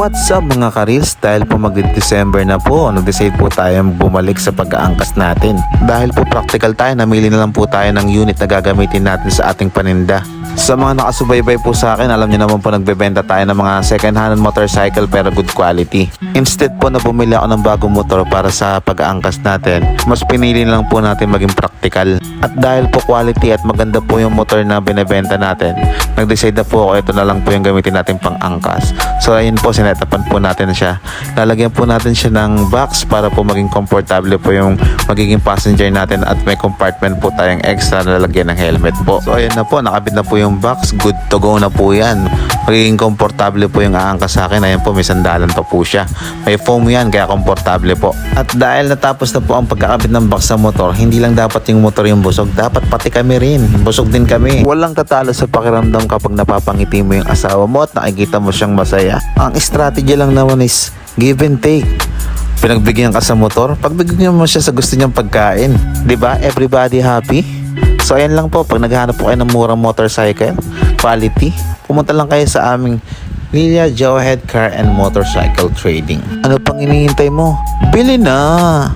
What's up mga karils? Dahil po mag-December na po, nag-decide po tayo bumalik sa pag-aangkas natin. Dahil po practical tayo, namili na lang po tayo ng unit na gagamitin natin sa ating paninda. Sa mga nakasubaybay po sa akin, alam niyo naman po nagbebenta tayo ng mga second-hand motorcycle pero good quality. Instead po na bumili ako ng bagong motor para sa pag-aangkas natin, mas pinili lang po natin maging practical. At dahil po quality at maganda po yung motor na binebenta natin, nag-decide na po ako ito na lang po yung gamitin natin pang angkas. So ayun po, sinetapan po natin siya. Lalagyan po natin siya ng box para po maging komportable po yung magiging passenger natin at may compartment po tayong extra na lalagyan ng helmet po. So ayun na po, nakabit na po yung box. Good to go na po yan. Magiging komportable po yung aangkas sa akin. Ayun po, may sandalan pa po siya. May foam yan, kaya komportable po. At dahil natapos na po ang pagkakabit ng box sa motor, hindi lang dapat yung motor yung busog, dapat pati kami rin. Busog din kami. Walang katalo sa pakiramdam kapag napapangiti mo yung asawa mo at nakikita mo siyang masaya. Ang strategy lang naman is give and take. Pinagbigyan ka sa motor, pagbigyan mo siya sa gusto niyang pagkain. 'Di ba? Everybody happy? So ayan lang po, pag naghahanap po kayo ng murang motorcycle, quality, pumunta lang kayo sa aming Lilia Joehead Car and Motorcycle Trading. Ano pang hinihintay mo? Bili na!